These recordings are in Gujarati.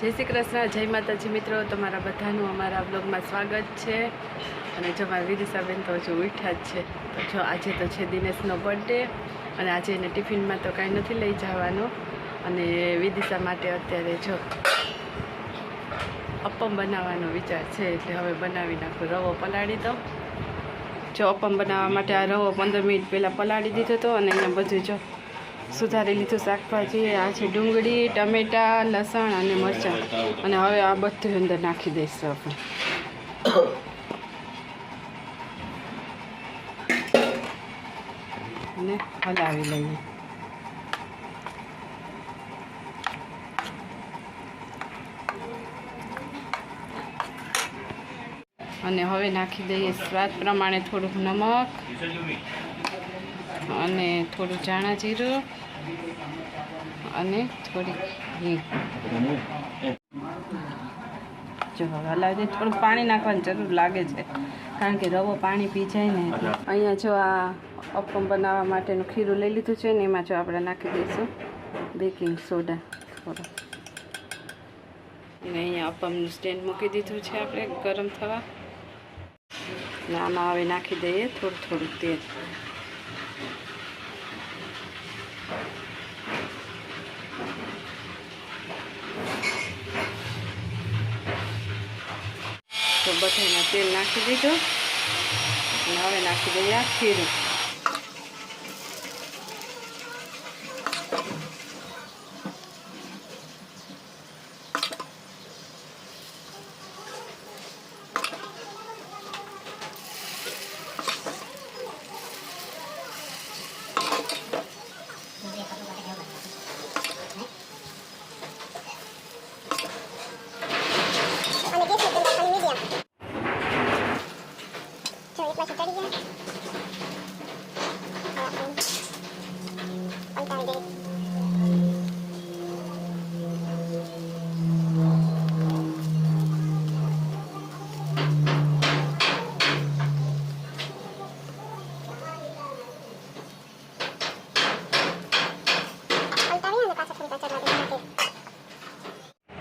જય શ્રી કૃષ્ણ, જય માતાજી મિત્રો, તમારા બધાનું અમારા બ્લોગમાં સ્વાગત છે. અને જો મારા વિદિશાબેન તો હજુ ઉઠ્યા જ છે. તો જો આજે તો છે દિનેશનો બર્થડે અને આજે એને ટિફિનમાં તો કાંઈ નથી લઈ જવાનું. અને વિદિશા માટે અત્યારે જો અપમ બનાવવાનો વિચાર છે, એટલે હવે બનાવી નાખું રવો પલાળી દઉં. જો અપમ બનાવવા માટે આ રવો પંદર મિનિટ પહેલાં પલાળી દીધો હતો અને અહીંયા બધું જો સુધારી લીધું શાકભાજી, આ છે ડુંગળી, ટમેટા, લસણ અને મરચાં. અને હવે આ બધું અંદર નાખી દઈશું આપણે. અને હલાવી લઈએ. અને હવે નાખી દઈએ સ્વાદ પ્રમાણે થોડુંક નમક અને થોડું ધાણા જીરું. અને થોડીક ઘી. જો હવે હલાવી થોડુંક પાણી નાખવાની જરૂર લાગે છે. કારણ કે રવો પાણી પી જાય ને. અહીંયા જો આ અપમ બનાવવા માટેનું ખીરું લઈ લીધું છે ને એમાં જો આપણે નાખી દઈશું. બેકિંગ સોડા થોડો. અને અહીંયા અપમનું સ્ટેન્ડ મૂકી દીધું છે આપણે ગરમ થવા. ને આમાં હવે નાખી દઈએ થોડું થોડું તેલ. તો બધામાં તેલ નાખી દીધું અને હવે નાખી દઈએ આ ખીરું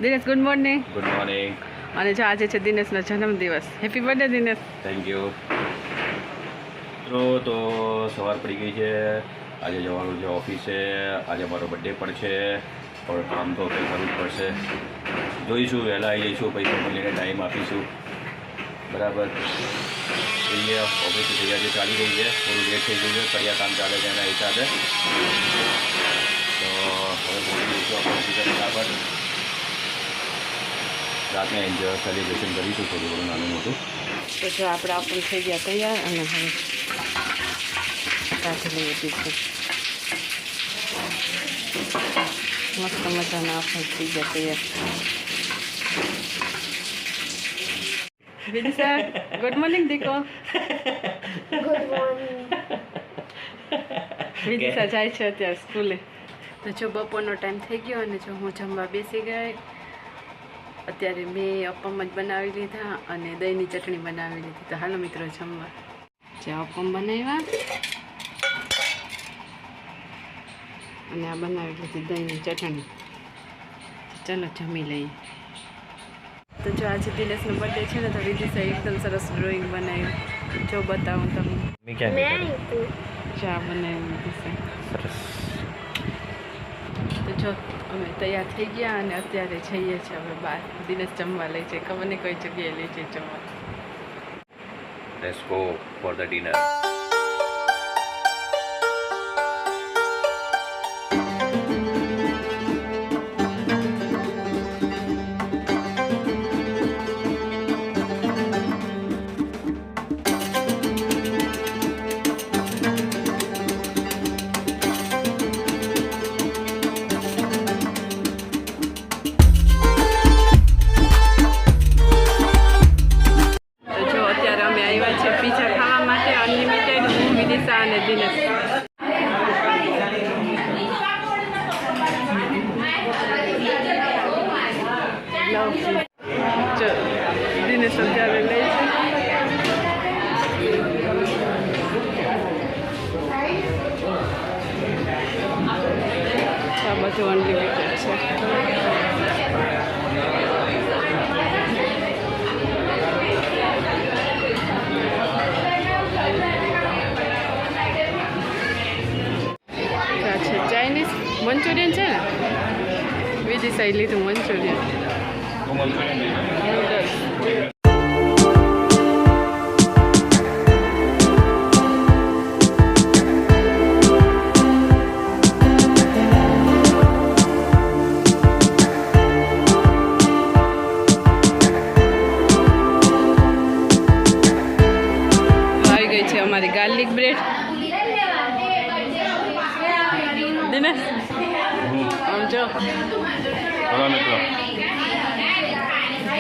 Dinesh good morning good morning અને જો આજે છે દિનેશનો જન્મદિવસ. Happy birthday Dinesh. Thank you મિત્રો તો સવાર પડી ગઈ છે. આજે જવાનું છે ઓફિસે આજે મારો બર્થડે પણ છે. પણ કામ તો કંઈ કરવું જ પડશે. જોઈશું વહેલા આવી જઈશું પછી ફેમિલીને ટાઈમ આપીશું. બરાબર. જોઈએ ઓફિસની તૈયારી ચાલી રહી છે. થોડું લેટ થઈ ગયું છે. કયા કામ ચાલે છે એના હિસાબે. રાતને એન્જોય સેલિબ્રેશન કરીશું થોડું ઘણું નાનું મોટું. તો જો આપણે આપણું થઈ ગયા તૈયાર અને હવે સાથે લઈએ ટીચર. મસ્ત મજાના આપણે થઈ ગયા તૈયાર. ગુડ મોર્નિંગ દીકો. ગુડ મોર્નિંગ વિદિશા જાય છે અત્યારે સ્કૂલે. તો જો બપોરનો ટાઈમ થઈ ગયો અને જો હું જમવા બેસી ગઈ અત્યારે મેં અપમ જ બનાવી લીધા અને દહીંની ચટણી બનાવી લીધી. તો હાલો મિત્રો જમવા. જે અપમ બનાવ્યા અને આ બનાવી લીધી દહીંની ચટણી. ચાલો જમી લઈએ. તો જો આજે દિનેશનો બર્થડે છે ને તો વિદિશા એકદમ સરસ ડ્રોઈંગ બનાવ્યું. જો બતાવું તમને. ચા બનાવી વિદિશા સરસ. તો જો તૈયાર થઈ ગયા અને અત્યારે જઈએ છીએ હવે બહાર. દિનેશ જમવા લઈ જાય. ખબર નહીં કઈ જગ્યાએ લઈ જાય જમવા. Let's go for the dinner cuman bilik aja. Manchurian cah, we decide. Garlic bread Dinesh આમ જો. ચલો મિત્રો.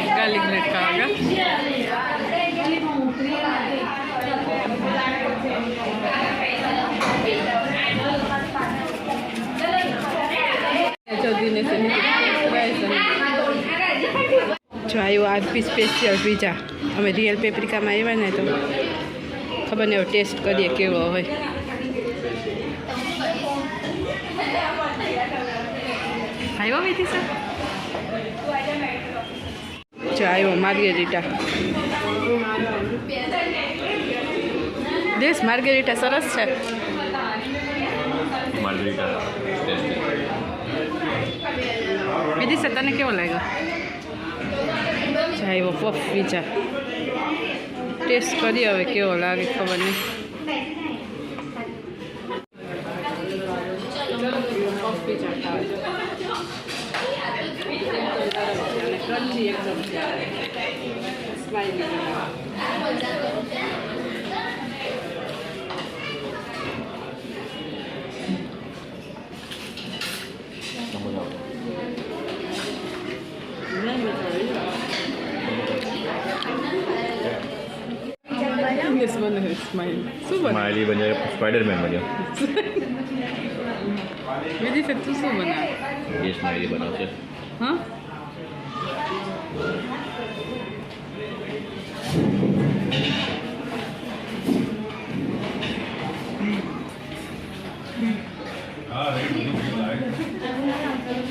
ગાર્લિક બ્રેડ ખાવા જો આવ્યો આરપી સ્પેશિયલ પીઝા અમે રિયલ પેપ્રિકામાં આવ્યા ને તો ખબર નહીં ટેસ્ટ કરીએ કેવો હોય. આવ્યો વિધિ સર આવ્યો માર્ગેરીટા દેશ માર્ગેરીટા સરસ છે. વિધિ સર તને કેવો લાગ્યો? આવ્યો પફ પીઝા ટેસ્ટ કરીએ હવે કેવો લાગે ખબર નહીં. એકદમ શું બને સ્માઇલી બન્યો સ્પાઈડરમેન બન્યો સર તું શું બનાવે એ સ્માઇલી બનાવશે હા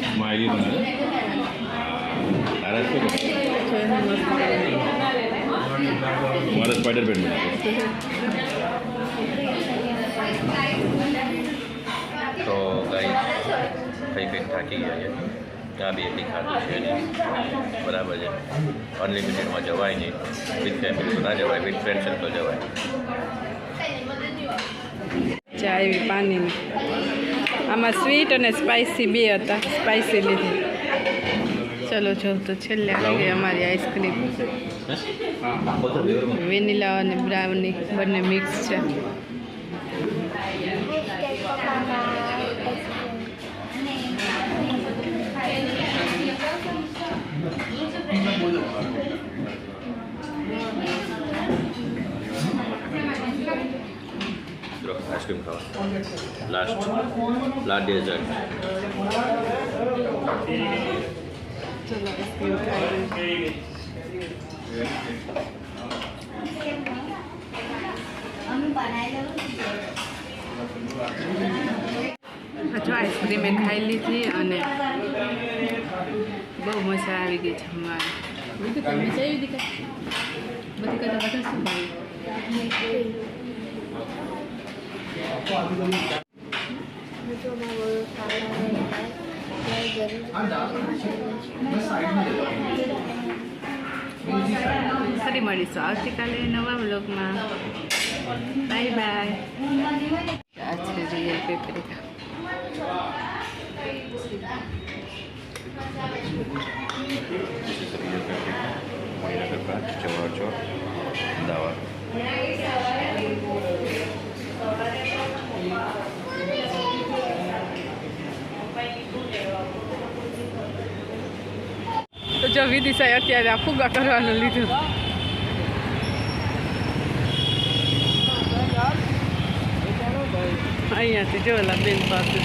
સ્માઇલી બનાવે તારા શું બનાવે મારા સ્પાઈડરમેન બનાવે તો ગાઈ કંઈ કંઈક થાકી ગયા છે. ત્યાં બી એટલી ખાધું છે નહીં બરાબર છે. અનલિમિટેડમાં જવાય નહીં. વિથ ફેમિલી તો ના જવાય વિથ ફ્રેન્ડ સર્કલ જવાય. ચા એવી પાણીની. આમાં સ્વીટ અને સ્પાઇસી બે હતા. સ્પાઇસી લીધી. ચલો જો તો છેલ્લે આવી ગઈ અમારી આઈસ્ક્રીમ વેનીલા અને બ્રાઉની બંને મિક્સ છે. આઈસ્ક્રીમ ખાવા. લાસ્ટ લાસ્ટ ડેઝર્ટ ચલો ખાઈ આઈસ્ક્રીમ એ ખાઈ લીધી અને બહુ મજા આવી ગઈ જમવાની? બધી કરતાં વધારે શું ભાવ્યું ફરી મળીશું. આવતીકાલે નવા બ્લોગમાં બાય બાય આ છે રિયલ પેપરિકા જવાહર ચોક અમદાવાદ. જો વિદિશાએ અત્યારે આ ફુગા કરવાનું લીધું અહીંયાથી જો ઓલા બેન પાસે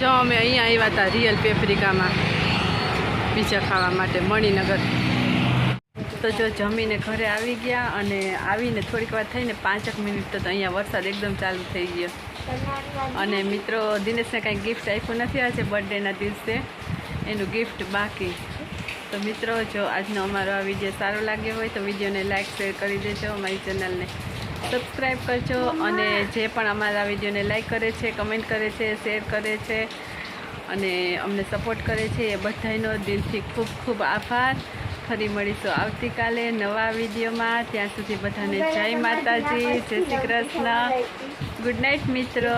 જો અમે અહીંયા આવ્યા હતા રિયલ પેપરિકામાં પીઝા ખાવા માટે મણિનગર તો જો જમીને ઘરે આવી ગયા અને આવીને થોડીક વાર થઈને પાંચેક મિનિટ તો અહીંયા વરસાદ એકદમ ચાલુ થઈ ગયો અને મિત્રો દિનેશને કાંઈ ગિફ્ટ આપ્યું નથી આજે બર્થડેના દિવસે એનું ગિફ્ટ બાકી તો મિત્રો, જો આજનો અમારો આ વીડિયો સારો લાગ્યો હોય તો વિડીયોને લાઇક શેર કરી દેજો, અમારી ચેનલને સબસ્ક્રાઈબ કરજો અને જે પણ અમારા વિડીયોને લાઇક કરે છે કમેન્ટ કરે છે શેર કરે છે અને અમને સપોર્ટ કરે છે, એ બધાનો દિલથી ખૂબ ખૂબ આભાર. ફરી મળીશું આવતીકાલે નવા વિડીયોમાં. ત્યાં સુધી બધાને જય માતાજી, જય શ્રી કૃષ્ણ. ગુડ નાઇટ મિત્રો.